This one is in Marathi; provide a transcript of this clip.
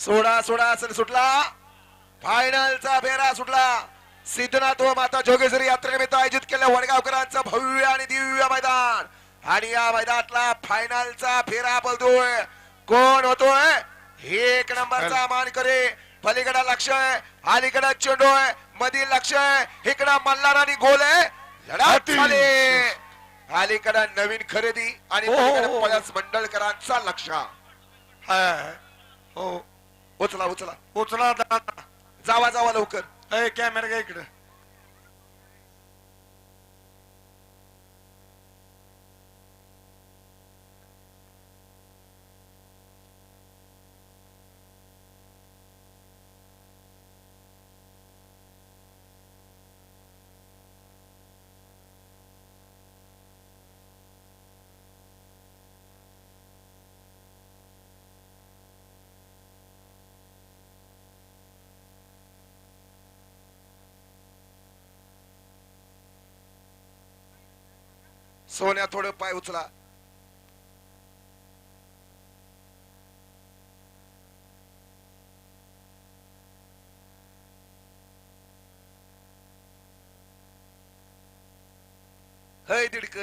सोडा सोडा असेल सुटला. फायनलचा फेरा सुटला. सिद्धनाथ व माता जोगेश्वरी यात्रेनिमित्त आयोजित केलेल्या वडगावकरांचं भव्य आणि दिव्य मैदान. आणि या मैदानातला फायनलचा फेरा बोलतोय. कोण होतोय? एक नंबरचा मान करे पलीकडे लक्ष आहे अलीकडे चेंडू आहे मधील लक्ष आहे इकडं मल्हार आणि गोल आहे. लढा अति- झाली. अलीकडे नवीन खरेदी आणि हो, हो, हो. पळस मंडळकरांचा लक्ष. हो. उचला उचला. उचला दादा. जावा जावा लवकर. ए कॅमेरा इकडं इकडे. सोन्या थोडं पाय उचला. हय दिडक.